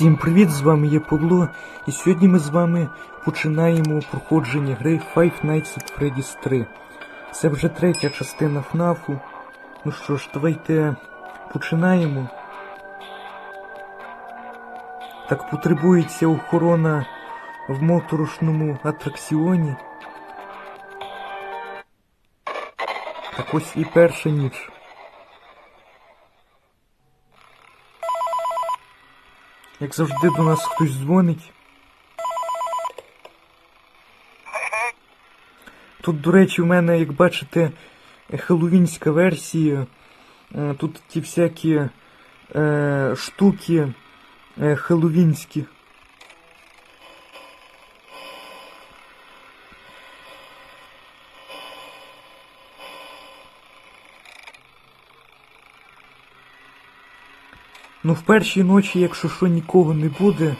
Всім привіт, з вами є Павло, і сьогодні ми з вами починаємо проходження гри Five Nights at Freddy's 3. Це вже третя частина ФНАФу. Ну що ж, давайте починаємо. Так потребується охорона в моторошному атракціоні. Так ось і перша ніч. Як завжди до нас хтось дзвонить. Тут, до речі, у мене, як бачите, хеллоуінська версія. Е, Тут ті всякі е, штуки е, хеллоуінські. Ну, в першій ночі, якщо що нікого не буде.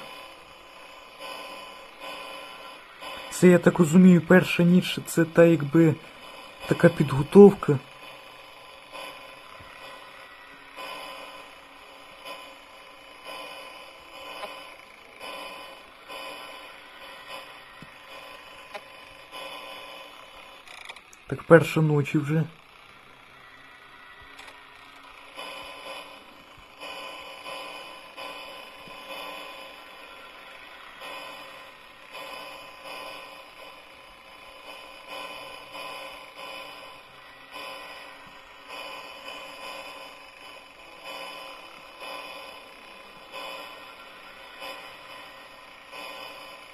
Це, я так розумію, перша ніч це та якби така підготовка. Так перша ночі вже.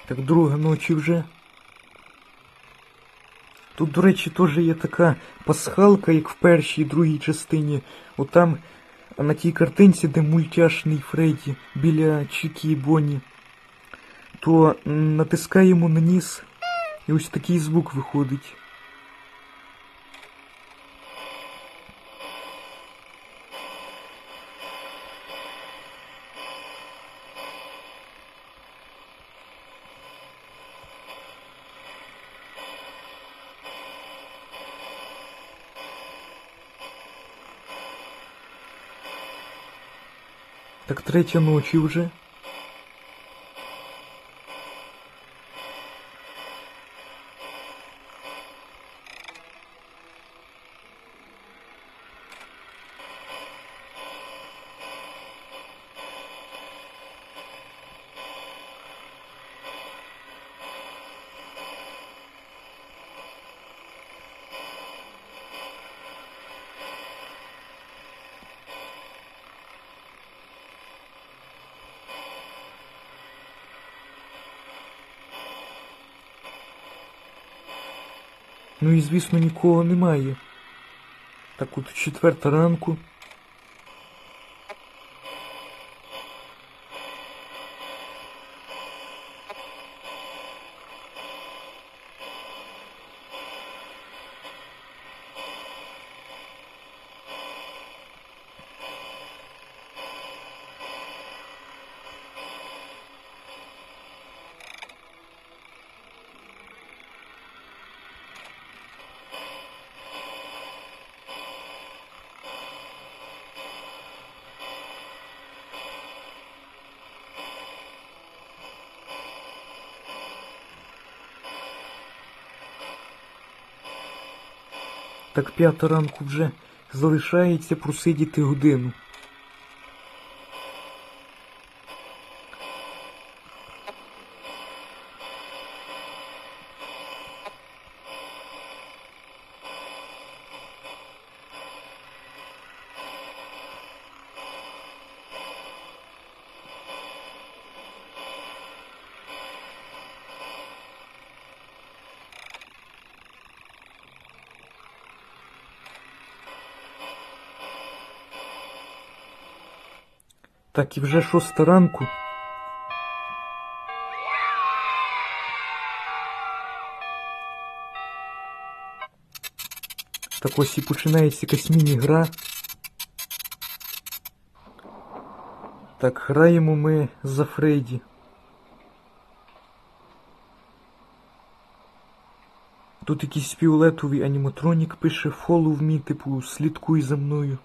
Так друга ночі вже. Тут, до речі, теж є така пасхалка, як в першій і другій частині. Отам на тій картинці, де мультяшний Фредді біля Чікі і Бонні, то натискаємо на ніс, і ось такий звук виходить. Так третя ночі вже. Ну і звісно нікого немає. Так от четверта ранку. Так п'ята ранку вже залишається просидіти годину. Так і вже шоста ранку. Так ось і починається якась міні-гра. Так, граємо ми за Фредді. Тут якийсь фіолетовий аніматронік пише Follow me, типу, слідкуй за мною.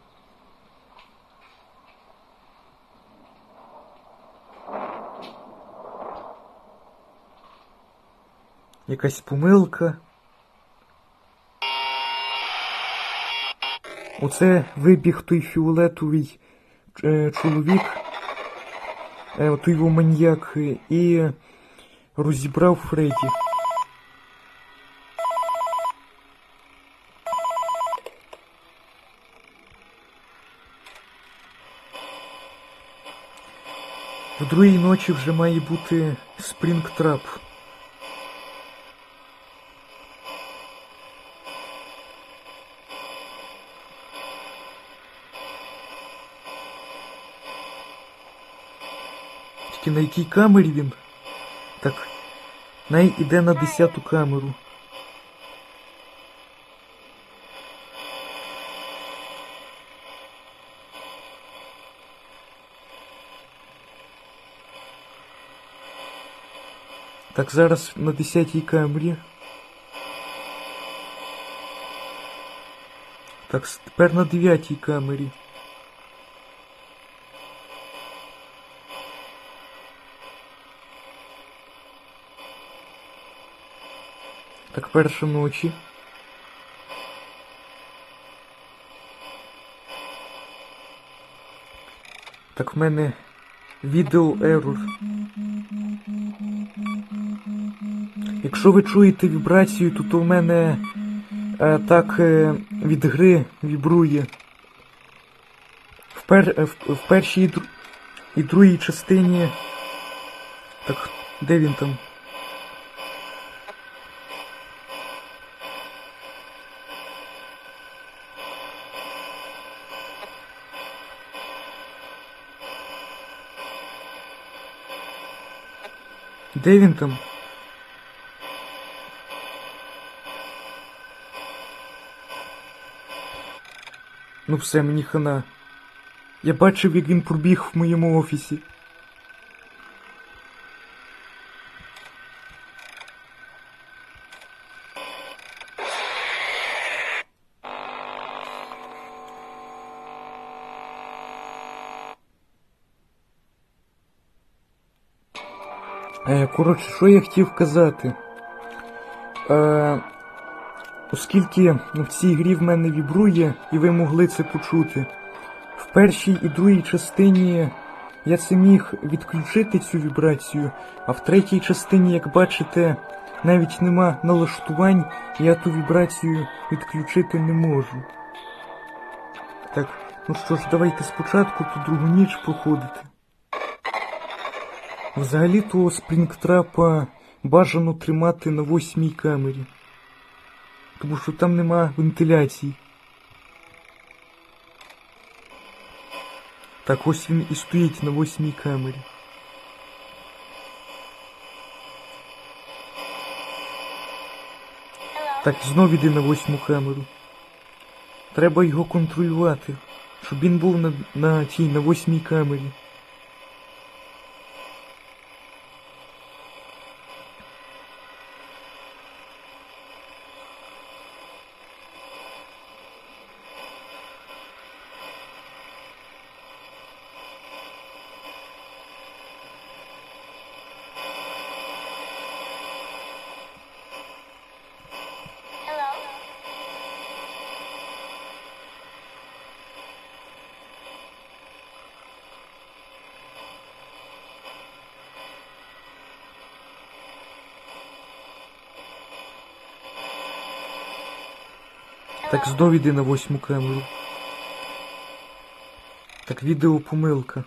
Якась помилка. Оце вибіг той фіолетовий е, чоловік, е, той його маньяк, і розібрав Фредді. В другій ночі вже має бути спрінгтрап. Тільки на якій камері він? Так, най іде на десяту камеру. Так, зараз на десятій камері. Так, тепер на дев'ятій камері. Так, ночі. Так, в мене відео ерор. Якщо ви чуєте вібрацію, то, то в мене е, так е, від гри вібрує. В, е, в, в першій і, дру, і другій частині. Так, де він там? Де він там? Ну все, мені хана. Я бачив, як він пробіг в моєму офісі. Коротше, що я хотів казати? Е, оскільки в цій грі в мене вібрує, і ви могли це почути. В першій і другій частині я це міг відключити цю вібрацію, а в третій частині, як бачите, навіть нема налаштувань, я ту вібрацію відключити не можу. Так, ну що ж, давайте спочатку ту другу ніч проходити. Взагалі-то спрінгтрапа бажано тримати на восьмій камері. Тому що там нема вентиляції. Так, ось він і стоїть на восьмій камері. Так, знов іди на восьму камеру. Треба його контролювати, щоб він був на, на тій, на восьмій камері. Так, знов іди на восьму камеру. Так, відео помилка.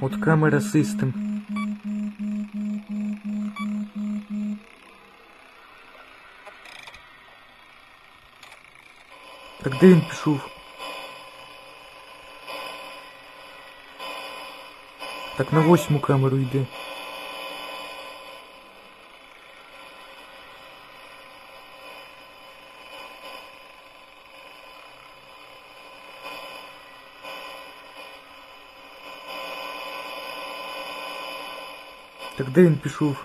От камера систем. Так де він пішов? Так на восьму камеру йди. де він пішов?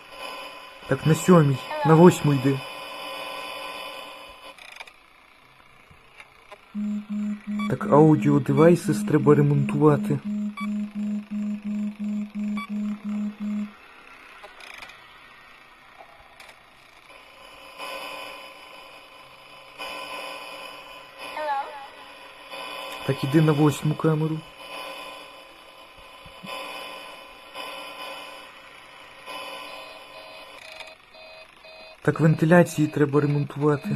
Так на сьомій, на восьму йди. Так аудіодевайси треба ремонтувати. Так іди на восьму камеру. Так вентиляції треба ремонтувати.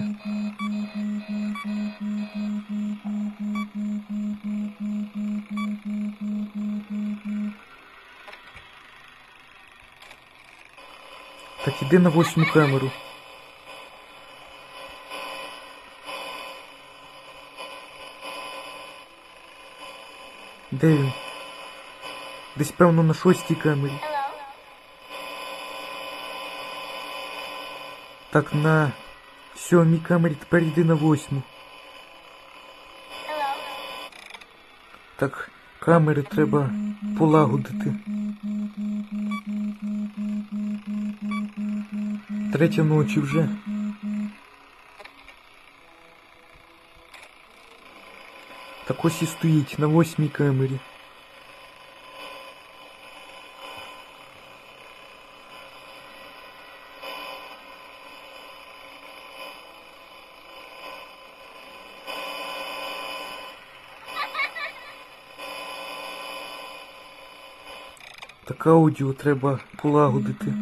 Так іди на восьму камеру. Де він? Десь певно на шостій камері. Так на сьомій камері тепер йди на восьму. Так, камери треба полагодити. Третя ночі вже. Так ось і стоїть на восьмій камері. Так аудіо треба полагодити.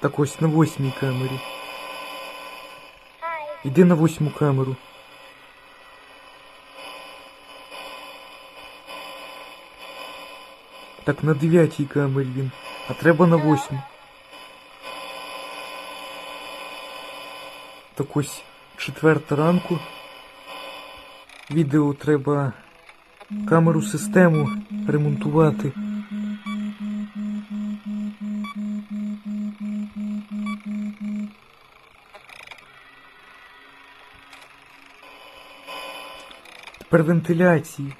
Так ось на восьмій камері. Іди на восьму камеру. Так на дев'ятій камері він. А треба на восьму. Так ось четверта ранку. Відео треба камеру систему ремонтувати. Тепер вентиляції.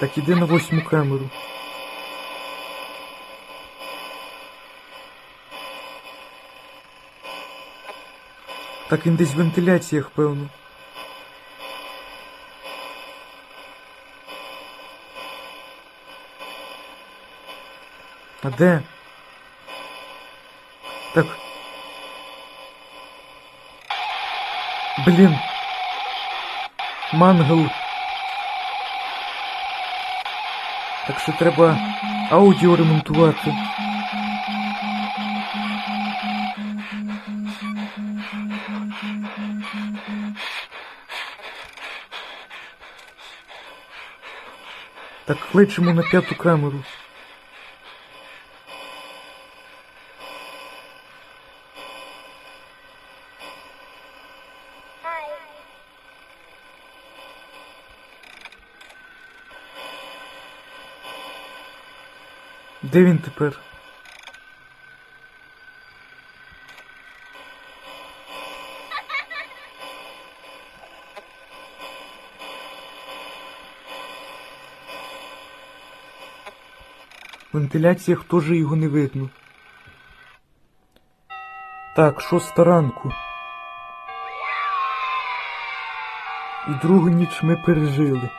Так іди на восьму камеру. Так він десь в вентиляціях, певно. А де? Так. Блін. Мангл. Так що треба аудіо ремонтувати. Так кличемо на п'яту камеру. Де він тепер? В вентиляціях теж його не видно. Так, шоста ранку. І другу ніч ми пережили.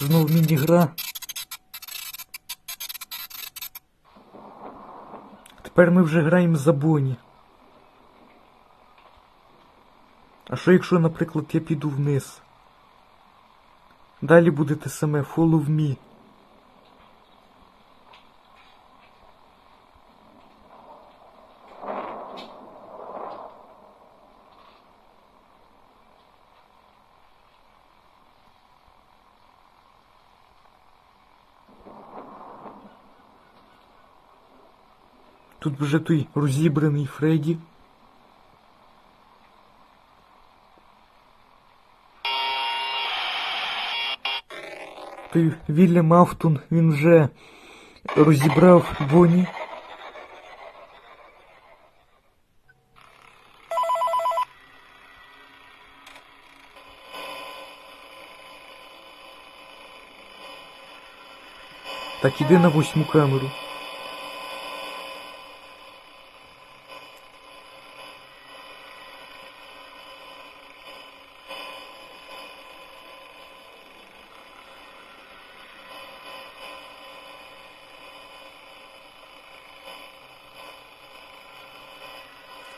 Знов міні-гра. Тепер ми вже граємо за Боні. А що якщо, наприклад, я піду вниз? Далі буде те саме Follow me. Вже той розібраний Фредді. Той Вільям Автон він вже розібрав Бонні. Так іди на восьму камеру.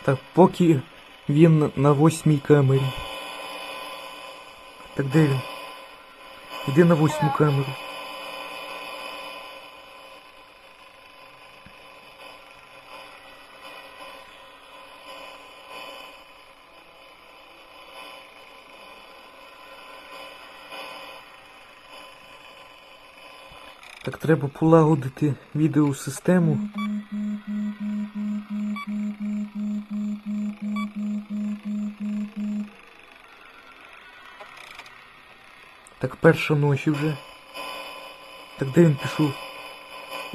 Так, поки він на восьмій камері. Так де він? Іди на восьму камеру. Так треба полагодити відеосистему. Так перша ночі вже. Так де він пішов?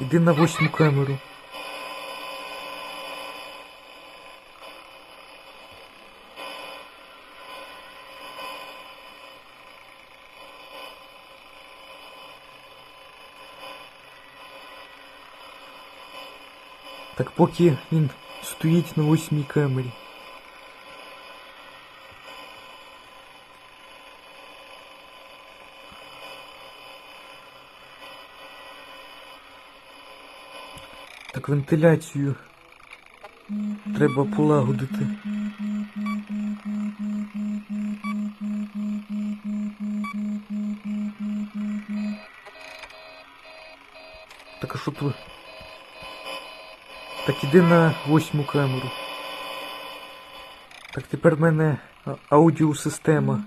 Іди на восьму камеру. Так поки він стоїть на восьмій камері. Так вентиляцію треба полагодити. Так а що тут? Так іди на восьму камеру. Так тепер в мене аудіосистема.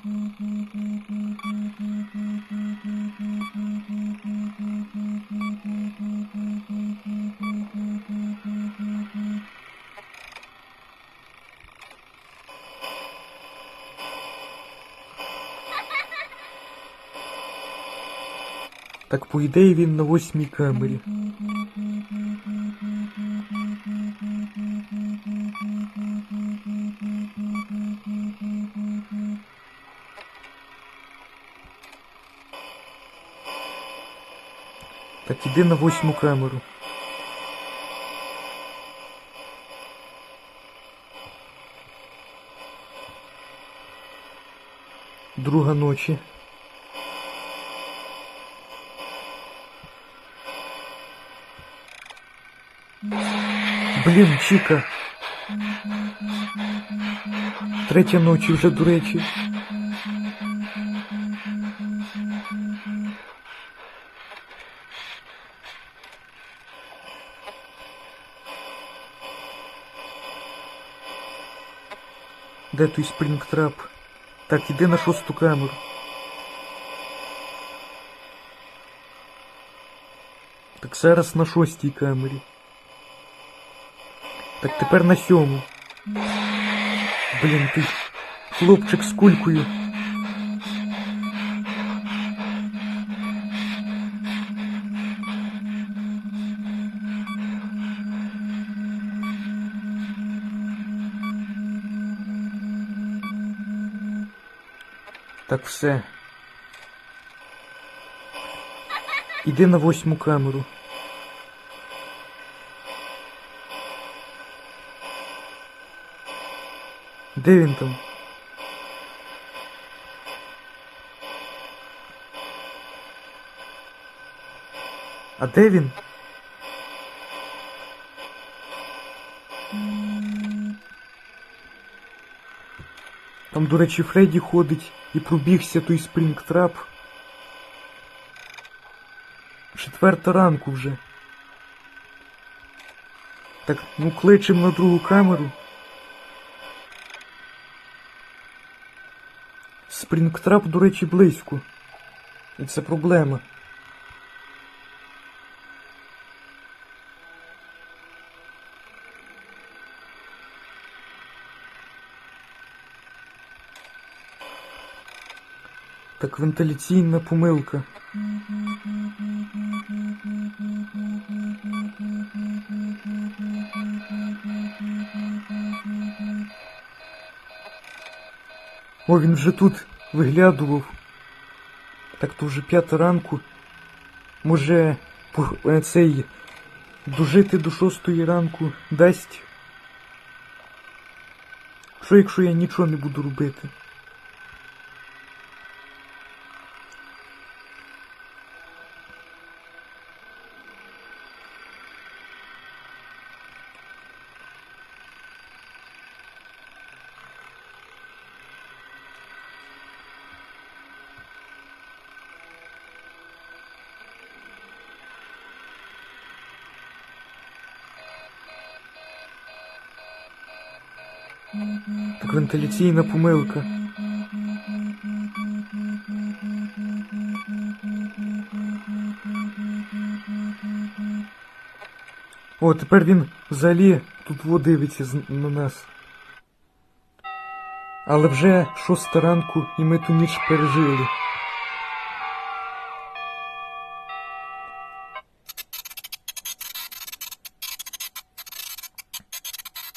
Так по ідеї він на восьмій камері. Так іди на восьму камеру. Друга ночі. Блін, Чіка. Третя ночі вже, до речі. Де той спрінгтрап? Так, іди на шосту камеру. Так зараз на шостій камері. Так тепер на сьому. Блін, ти хлопчик з кулькою. Так все. Іди на восьму камеру. Де він там? А де він? Там, до речі, Фредді ходить і пробігся той спрінгтрап. Четверта ранку вже. Так, ну кличем на другу камеру. Спрінгтрап, до речі, близько. І це проблема. Так вентиляційна помилка. О, він вже тут виглядував. Так то вже п'ята ранку. Може, цей дожити до шостої ранку дасть. Що якщо я нічого не буду робити? Вентиляційна помилка. О, тепер він взагалі тут дивиться на нас. Але вже шоста ранку і ми ту ніч пережили.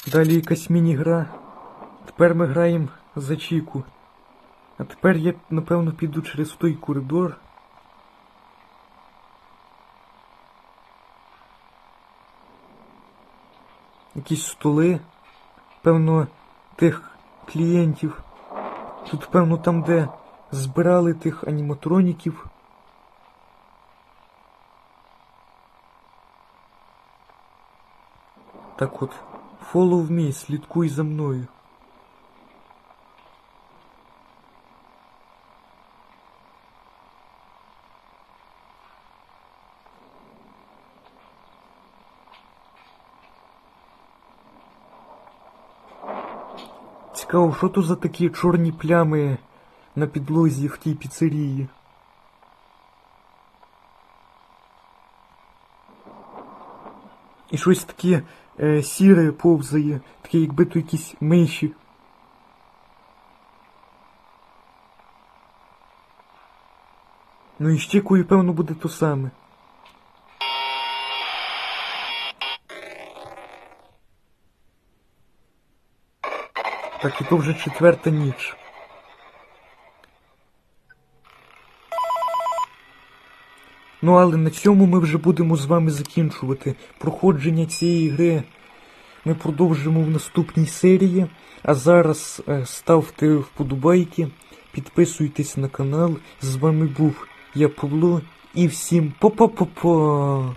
Далі якась міні-гра. Тепер ми граємо за Чіку. А тепер я, напевно, піду через той коридор. Якісь столи. Певно, тих клієнтів. Тут, певно, там, де збирали тих аніматроніків. Так от, follow me, слідкуй за мною. Цікаво, що то за такі чорні плями на підлозі в тій піцерії? І щось таке е, сіре повзає, таке якби то якісь миші. Ну і ще кою, певно, буде то саме. Так, і то вже четверта ніч. Ну, але на цьому ми вже будемо з вами закінчувати проходження цієї гри. Ми продовжимо в наступній серії. А зараз е, ставте вподобайки, підписуйтесь на канал. З вами був я Павло і всім па-па-па-па!